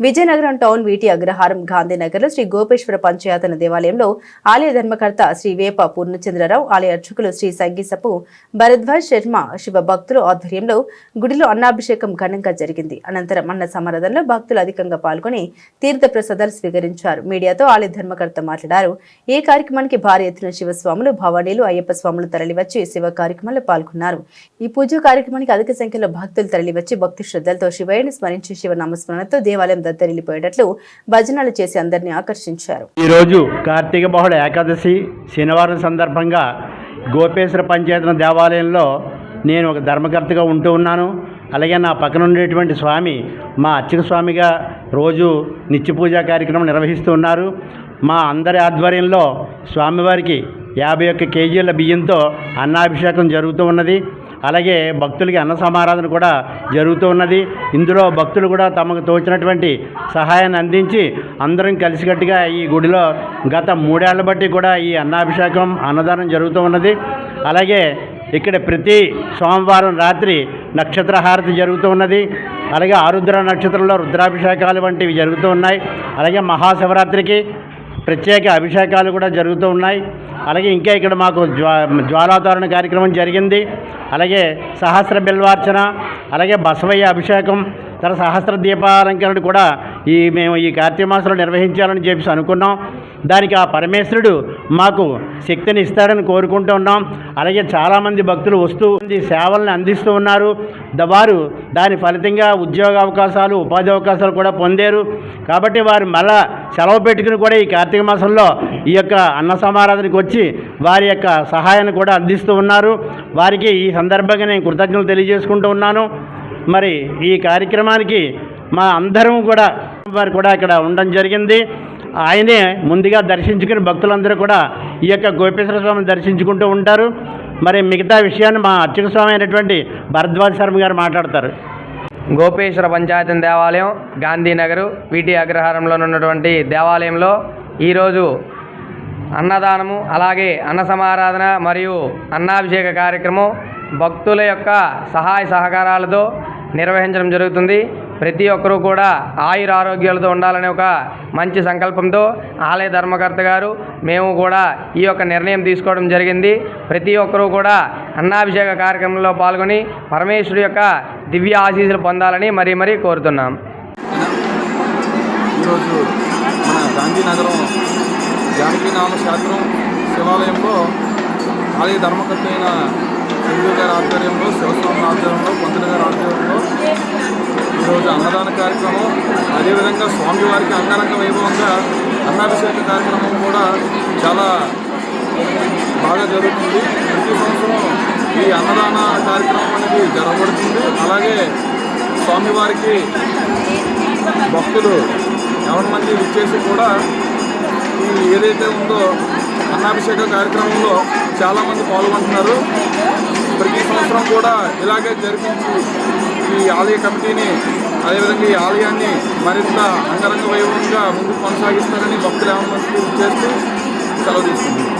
Vizianagaram town వీటి అగ్రహారం గాంధీనగర్లో శ్రీ గోపేశ్వర పంచయాతన దేవాలయంలో ఆలయ ధర్మకర్త శ్రీ వేప పూర్ణచంద్రరావు ఆలయ అర్చకులు శ్రీ సంగీసపు భరద్వాజ్ శర్మ శివ భక్తుల ఆధ్వర్యంలో గుడిలో అన్నాభిషేకం ఘనంగా జరిగింది. అనంతరం అన్న సమారాధనలో భక్తులు అధికంగా పాల్గొని తీర్థ ప్రసాదాలు స్వీకరించారు. మీడియాతో ఆలయ ధర్మకర్త మాట్లాడారు. ఈ కార్యక్రమానికి భారీ ఎత్తున శివస్వాములు భవానీలు అయ్యప్ప స్వాములు తరలివచ్చి శివ కార్యక్రమంలో పాల్గొన్నారు. ఈ పూజ కార్యక్రమానికి అధిక సంఖ్యలో భక్తులు తరలివచ్చి భక్తి శ్రద్ధలతో శివయ్యను స్మరించి శివ నామస్మరణతో దేవాలయం దద్దరిల్లిపోయేటట్లు భజనలు చేసి అందరినీ ఆకర్షించారు. ఈరోజు కార్తీక బహుళ ఏకాదశి శనివారం సందర్భంగా గోపేశ్వర పంచాయతన దేవాలయంలో నేను ఒక ధర్మకర్తగా ఉంటూ ఉన్నాను. అలాగే నా పక్కన ఉండేటువంటి స్వామి మా అర్చక స్వామిగా రోజు నిత్య పూజా కార్యక్రమం నిర్వహిస్తూ ఉన్నారు. మా అందరి ఆధ్వర్యంలో స్వామివారికి యాభై ఒక్క కేజీల బియ్యంతో అన్నాభిషేకం జరుగుతూ ఉన్నది. అలాగే భక్తులకి అన్న సమారాధన కూడా జరుగుతూ ఉన్నది. ఇందులో భక్తులు కూడా తమకు తోచినటువంటి సహాయాన్ని అందించి అందరం కలిసికట్టుగా ఈ గుడిలో గత మూడేళ్ళ బట్టి కూడా ఈ అన్నాభిషేకం అన్నదానం జరుగుతూ ఉన్నది. అలాగే ఇక్కడ ప్రతి సోమవారం రాత్రి నక్షత్ర హారతి జరుగుతూ ఉన్నది. అలాగే ఆరుద్ర నక్షత్రంలో రుద్రాభిషేకాలు వంటివి జరుగుతూ ఉన్నాయి. అలాగే మహాశివరాత్రికి ప్రత్యేక అభిషేకాలు కూడా జరుగుతూ ఉన్నాయి. అలాగే ఇంకా ఇక్కడ మాకు జ్వా జ్వాలాతోరణ కార్యక్రమం జరిగింది. అలాగే సహస్ర బిల్వార్చన అలాగే బసవయ్య అభిషేకం తర్వాత సహస్ర దీపాలంకరణ కూడా ఈ మేము ఈ కార్తీక మాసంలో నిర్వహించాలని చెప్పేసి అనుకున్నాం. దానికి ఆ పరమేశ్వరుడు మాకు శక్తిని ఇస్తాడని కోరుకుంటూ ఉన్నాం. అలాగే చాలామంది భక్తులు వస్తూ ఉంది సేవలను అందిస్తూ ఉన్నారు. వారు దాని ఫలితంగా ఉద్యోగ అవకాశాలు ఉపాధి అవకాశాలు కూడా పొందారు. కాబట్టి వారు మళ్ళా సెలవు పెట్టుకుని కూడా ఈ కార్తీక మాసంలో ఈ యొక్క అన్న సమారాధనకు వచ్చి వారి యొక్క సహాయాన్ని కూడా అందిస్తూ ఉన్నారు. వారికి ఈ సందర్భంగా నేను కృతజ్ఞతలు తెలియజేసుకుంటూ ఉన్నాను. మరి ఈ కార్యక్రమానికి మా అందరం కూడా వారు కూడా ఇక్కడ ఉండడం జరిగింది. ఆయనే ముందుగా దర్శించుకుని భక్తులందరూ కూడా ఈ యొక్క గోపేశ్వర స్వామిని దర్శించుకుంటూ ఉంటారు. మరి మిగతా విషయాన్ని మా అర్చక స్వామి అయినటువంటి భరద్వాజ్ శర్మ గారు మాట్లాడతారు. గోపేశ్వర పంచాయతీ దేవాలయం గాంధీనగర్ వీటి అగ్రహారంలో ఉన్నటువంటి దేవాలయంలో ఈరోజు అన్నదానము అలాగే అన్న సమారాధన మరియు అన్నాభిషేక కార్యక్రమం భక్తుల యొక్క సహాయ సహకారాలతో నిర్వహించడం జరుగుతుంది. ప్రతి ఒక్కరూ కూడా ఆయుర ఆరోగ్యాలతో ఉండాలనే ఒక మంచి సంకల్పంతో ఆలయ ధర్మకర్త గారు మేము కూడా ఈ యొక్క నిర్ణయం తీసుకోవడం జరిగింది. ప్రతి ఒక్కరూ కూడా అన్నాభిషేక కార్యక్రమంలో పాల్గొని పరమేశ్వరు యొక్క దివ్య ఆశీస్సులు పొందాలని మరీ మరీ కోరుతున్నాం. ఈరోజు మన గాంధీనగరం జానకీనామ శాస్త్రం శివాలయంలో ఆలయ ధర్మకర్త అయిన హిందూ గారి ఆధ్వర్యంలో ఆధ్వర్యంలో పంతులు గారి ఆధ్వర్యంలో ఈరోజు అన్నదాన కార్యక్రమం అదేవిధంగా స్వామివారికి అంగరంగ వైభవంగా అన్నాభిషేక కార్యక్రమం కూడా చాలా బాగా జరుగుతుంది. ప్రతి సంవత్సరం ఈ అన్నదాన కార్యక్రమం అనేది జరగబడుతుంది. అలాగే స్వామివారికి భక్తులు ఎవరి మంది ఇచ్చేసి కూడా ఈ ఏదైతే ఉందో అన్నాభిషేక కార్యక్రమంలో చాలామంది పాల్గొంటున్నారు. ప్రతి సంవత్సరం కూడా ఇలాగే జరిపించి ఈ ఆలయ కమిటీని అదేవిధంగా ఈ ఆలయాన్ని మరింత అంగరంగ వైభవంగా ముందుకు కొనసాగిస్తారని భక్తులు ఏమన్నా చేస్తూ సెలవు తీసుకుంటున్నారు